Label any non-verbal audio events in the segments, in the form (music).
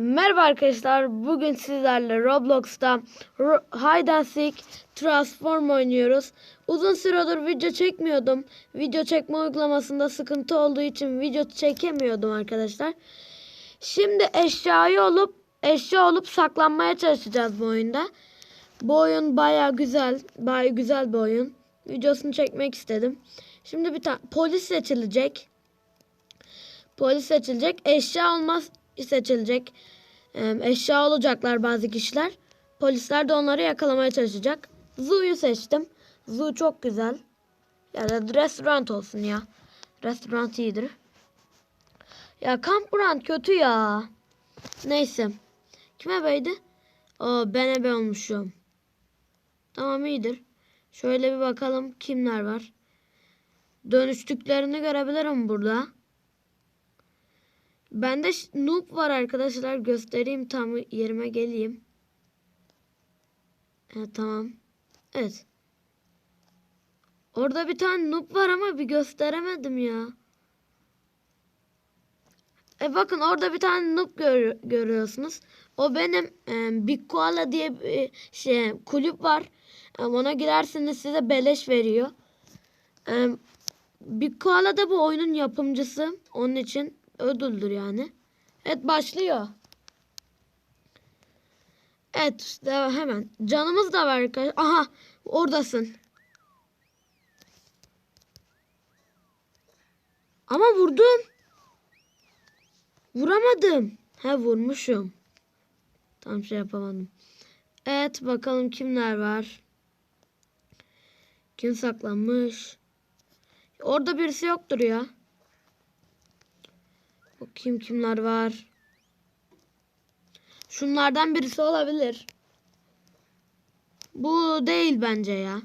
Merhaba arkadaşlar. Bugün sizlerle Roblox'ta Ro- Hide and Seek Transform oynuyoruz. Uzun süredir video çekmiyordum. Video çekme uygulamasında sıkıntı olduğu için video çekemiyordum arkadaşlar. Şimdi eşyayı olup eşya olup saklanmaya çalışacağız bu oyunda. Bu oyun baya güzel, baya güzel bir oyun. Videosunu çekmek istedim. Şimdi bir tane polis seçilecek. Polis seçilecek. Eşya olmaz seçilecek. Eşya olacaklar bazı kişiler. Polisler de onları yakalamaya çalışacak. Zoo'yu seçtim. Zoo çok güzel. Ya da restoran olsun ya. Restoran iyidir. Ya kampground kötü ya. Neyse. Kim ebeydi? O ben ebe olmuşum. Tamam iyidir. Şöyle bir bakalım kimler var. Dönüştüklerini görebilirim burada. Bende noob var arkadaşlar. Göstereyim tam yerime geleyim. Evet tamam. Evet. Orada bir tane noob var ama bir gösteremedim ya. E bakın orada bir tane noob gör- görüyorsunuz. O benim e, Big Koala diye bir şey kulüp var. E, ona girerseniz size beleş veriyor. E, Big Koala da bu oyunun yapımcısı. Onun için ödüldür yani. Evet başlıyor. Evet devam hemen. Canımız da var arkadaşlar. Aha oradasın. Ama vurdun. Vuramadım. He vurmuşum. Tam şey yapamadım. Evet bakalım kimler var. Kim saklanmış? Orada birisi yoktur ya. Bakayım kimler var. Şunlardan birisi olabilir. Bu değil bence ya.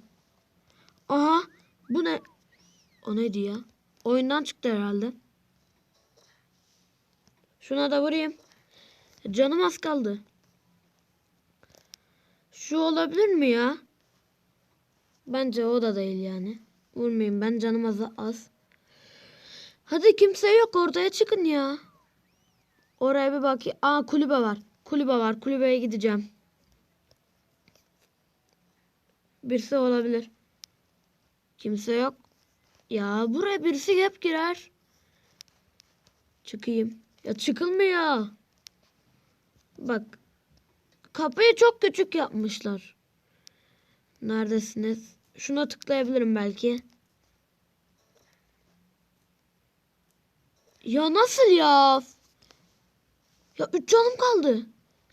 Aha bu ne? O neydi ya? Oyundan çıktı herhalde. Şuna da vurayım. Canım az kaldı. Şu olabilir mi ya? Bence o da değil yani. Vurmayayım ben canım az az. Hadi kimse yok ortaya çıkın ya. Oraya bir bakayım. Aa kulübe var. Kulübe var. Kulübeye gideceğim. Birisi olabilir. Kimse yok. Ya buraya birisi hep girer. Çıkayım. Ya çıkılmıyor. Bak. Kapıyı çok küçük yapmışlar. Neredesiniz? Şuna tıklayabilirim belki. Ya nasıl ya? Ya üç canım kaldı.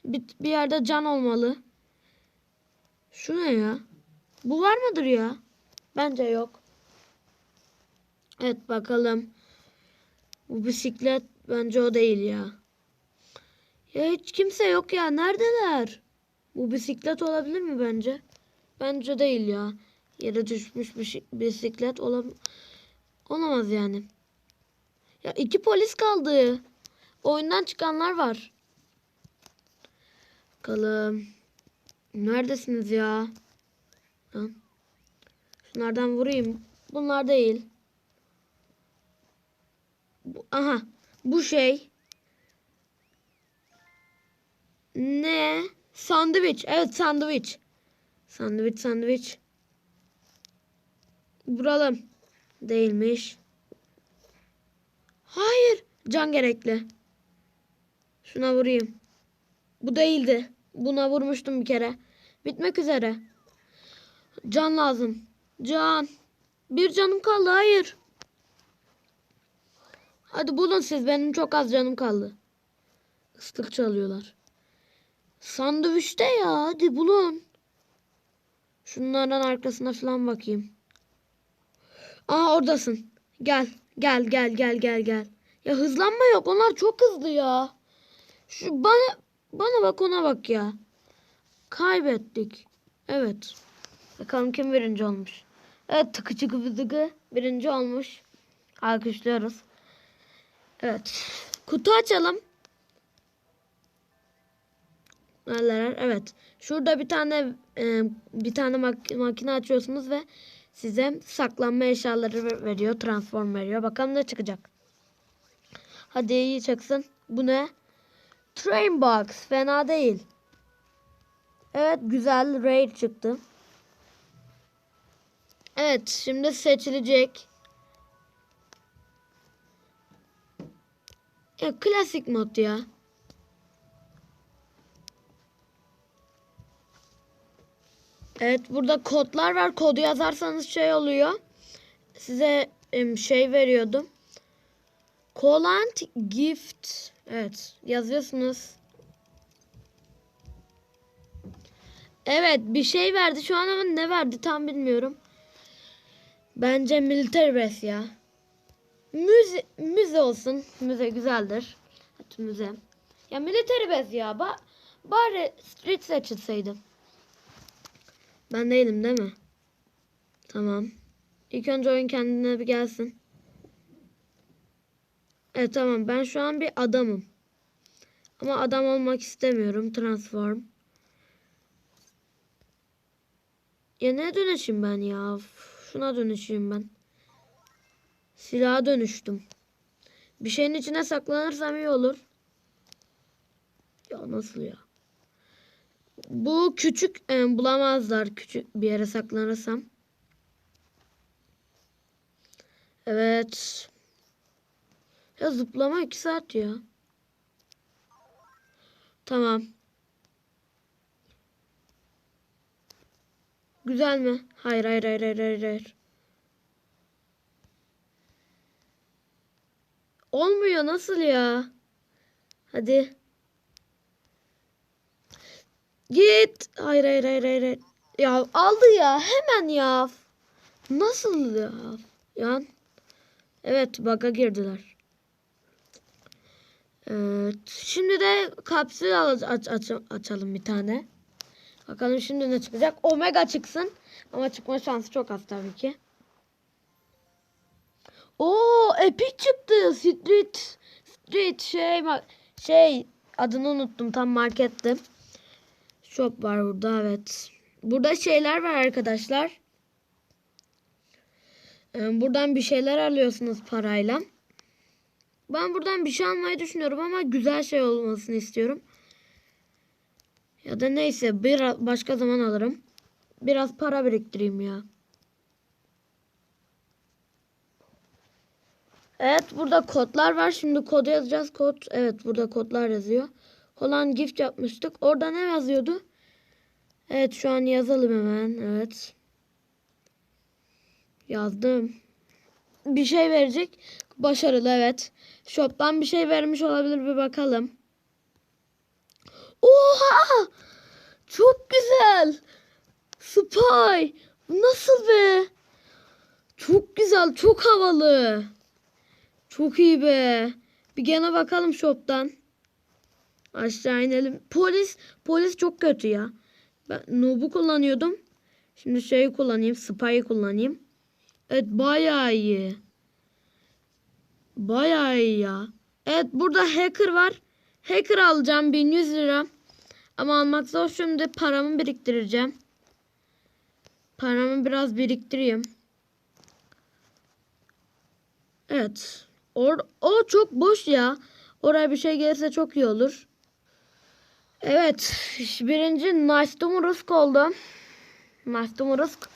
Bir, bir yerde can olmalı. Şu ne ya? Bu var mıdır ya? Bence yok. Evet bakalım. Bu bisiklet bence o değil ya. Ya hiç kimse yok ya. Neredeler? Bu bisiklet olabilir mi bence? Bence değil ya. Yere düşmüş bir bisiklet olam olamaz yani. Ya iki polis kaldı. Oyundan çıkanlar var. Bakalım. Neredesiniz ya? Şunlardan vurayım. Bunlar değil. Bu- aha. Bu şey. Ne? Sandviç. Evet sandviç. Sandviç sandviç. Vuralım. Değilmiş. Hayır. Can gerekli. Şuna vurayım. Bu değildi. Buna vurmuştum bir kere. Bitmek üzere. Can lazım. Can. Bir canım kaldı. Hayır. Hadi bulun siz. Benim çok az canım kaldı. Islık çalıyorlar. Sandviçte ya. Hadi bulun. Şunlardan arkasına falan bakayım. Aa oradasın. Gel. Gel gel gel gel gel. Ya hızlanma yok. Onlar çok hızlı ya. Şu bana bana bak ona bak ya. Kaybettik. Evet. Bakalım kim birinci olmuş. Evet tıkı çıkı bıdıkı birinci olmuş. Alkışlıyoruz. Evet. Kutu açalım. Neler? Evet. Şurada bir tane e, bir tane mak- makine açıyorsunuz ve size saklanma eşyaları ver- veriyor, transform veriyor. Bakalım ne çıkacak. Hadi iyi çıksın. Bu ne? Train Box fena değil. Evet güzel raid çıktı. Evet şimdi seçilecek. Ya klasik mod ya. Evet burada kodlar var. Kodu yazarsanız şey oluyor. Size şey veriyordum. Colant gift. Evet yazıyorsunuz. Evet bir şey verdi şu an ama ne verdi tam bilmiyorum. Bence military base ya. Müze, müze olsun. Müze güzeldir. Evet müze. Ya military base ya. Ba bari street seçilseydim. Ben değilim değil mi? Tamam. İlk önce oyun kendine bir gelsin. Evet tamam ben şu an bir adamım. Ama adam olmak istemiyorum. Transform. Ya ne dönüşeyim ben ya? Şuna dönüşeyim ben. Silaha dönüştüm. Bir şeyin içine saklanırsam iyi olur. Ya nasıl ya? Bu küçük e, bulamazlar küçük bir yere saklanırsam. Evet. Ya zıplama iki saat ya. Tamam. Güzel mi? Hayır hayır hayır hayır hayır. hayır. Olmuyor nasıl ya? Hadi. Git. Hayır hayır hayır hayır. Ya aldı ya hemen ya. Nasıl ya? Yan. Evet bug'a girdiler. Evet. Şimdi de kapsül aç, aç, açalım bir tane. Bakalım şimdi ne çıkacak. Omega çıksın. Ama çıkma şansı çok az tabii ki. Oo, Epic çıktı. Street Street şey şey adını unuttum tam markette. Shop var burada evet. Burada şeyler var arkadaşlar. Ee, Buradan bir şeyler alıyorsunuz parayla. Ben buradan bir şey almayı düşünüyorum ama güzel şey olmasını istiyorum. Ya da neyse bir başka zaman alırım. Biraz para biriktireyim ya. Evet burada kodlar var. Şimdi kodu yazacağız. Kod evet burada kodlar yazıyor. Holland gift yapmıştık. Orada ne yazıyordu? Evet şu an yazalım hemen. Evet. Yazdım. Bir şey verecek. Başarılı evet. Shop'tan bir şey vermiş olabilir bir bakalım. Oha! Çok güzel. Spy. Nasıl be? Çok güzel, çok havalı. Çok iyi be. Bir gene bakalım shop'tan. Aşağı inelim. Polis, polis çok kötü ya. Ben Noob'u kullanıyordum. Şimdi şeyi kullanayım, Spy'ı kullanayım. Evet bayağı iyi. Bayağı iyi ya. Evet burada hacker var. Hacker alacağım 1100 lira. Ama almak zor şimdi paramı biriktireceğim. Paramı biraz biriktireyim. Evet. Or o çok boş ya. Oraya bir şey gelirse çok iyi olur. Evet. Birinci Nice to Murusk oldu. Nice to Murusk.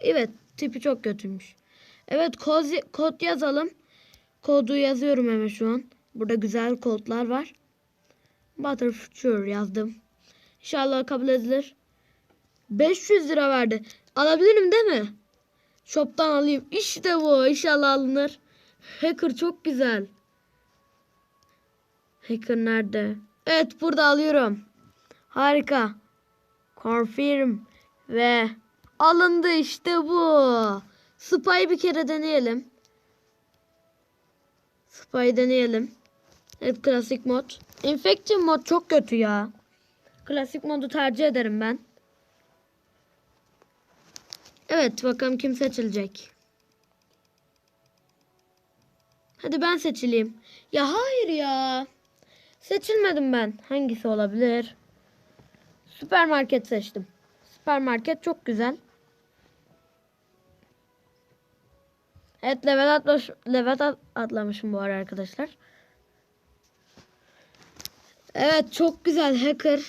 Evet. Tipi çok kötüymüş. Evet kod, kod yazalım. Kodu yazıyorum hemen şu an. Burada güzel kodlar var. Butterfuture yazdım. İnşallah kabul edilir. 500 lira verdi. Alabilirim değil mi? Shop'tan alayım. İşte bu. İnşallah alınır. Hacker çok güzel. Hacker nerede? Evet burada alıyorum. Harika. Confirm ve alındı işte bu. Spy bir kere deneyelim. Spy deneyelim. Evet klasik mod. Infection mod çok kötü ya. Klasik modu tercih ederim ben. Evet bakalım kim seçilecek. Hadi ben seçileyim. Ya hayır ya. Seçilmedim ben. Hangisi olabilir? Süpermarket seçtim. Süpermarket çok güzel. Evet level, atlaş, level at- atlamışım bu ara arkadaşlar. Evet çok güzel hacker.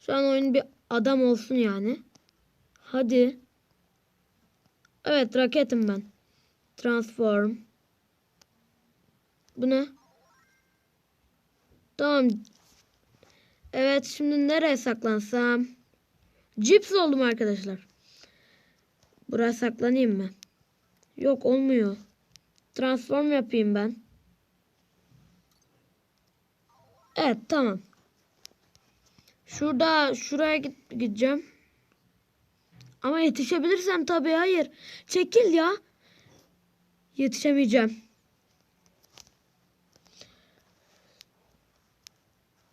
Şu an oyun bir adam olsun yani. Hadi. Evet raketim ben. Transform. Bu ne? Tamam. Evet şimdi nereye saklansam? Cips oldum arkadaşlar. Buraya saklanayım mı? Yok olmuyor. Transform yapayım ben. Evet tamam. Şurada şuraya git, gideceğim. Ama yetişebilirsem tabii hayır. Çekil ya. Yetişemeyeceğim.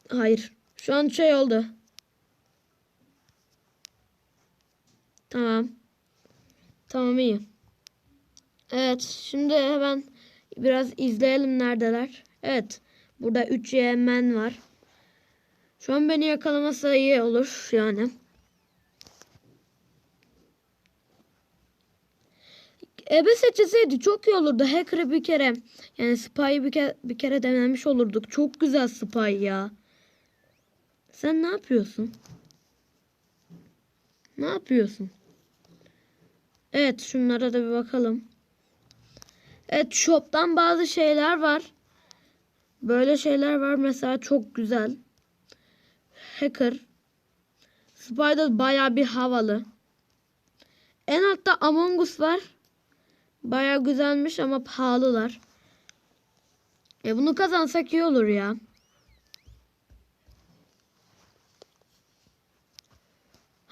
Hayır. Şu an şey oldu. Tamam. Tamam iyi. Evet şimdi hemen biraz izleyelim neredeler. Evet. Burada 3 yemen var. Şu an beni yakalamasa iyi olur yani. Ebe seçilseydi çok iyi olurdu. Hacker'ı bir kere yani Spy'ı bir kere, bir kere denemiş olurduk. Çok güzel Spy ya. Sen ne yapıyorsun? Ne yapıyorsun? Evet şunlara da bir bakalım. Evet shop'tan bazı şeyler var. Böyle şeyler var mesela çok güzel. Hacker. Spider baya bir havalı. En altta Among Us var. Baya güzelmiş ama pahalılar. E bunu kazansak iyi olur ya.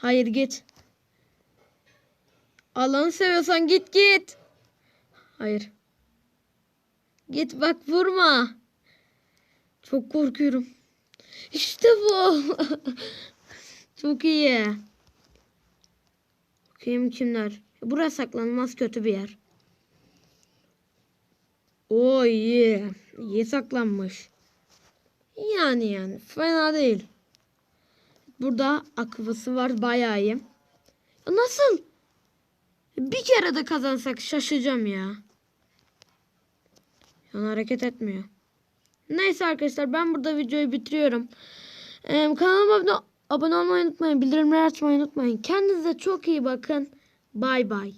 Hayır git. Allah'ını seviyorsan git git. Hayır. Git bak vurma. Çok korkuyorum. İşte bu. (laughs) Çok iyi. Bakayım kimler. Buraya saklanmaz kötü bir yer. O iyi. İyi saklanmış. Yani yani fena değil. Burada akıbısı var bayağı iyi. Nasıl? Bir kere de kazansak şaşacağım ya. Yani hareket etmiyor. Neyse arkadaşlar ben burada videoyu bitiriyorum. Ee, kanalıma abone, abone olmayı unutmayın. Bildirimleri açmayı unutmayın. Kendinize çok iyi bakın. Bay bay.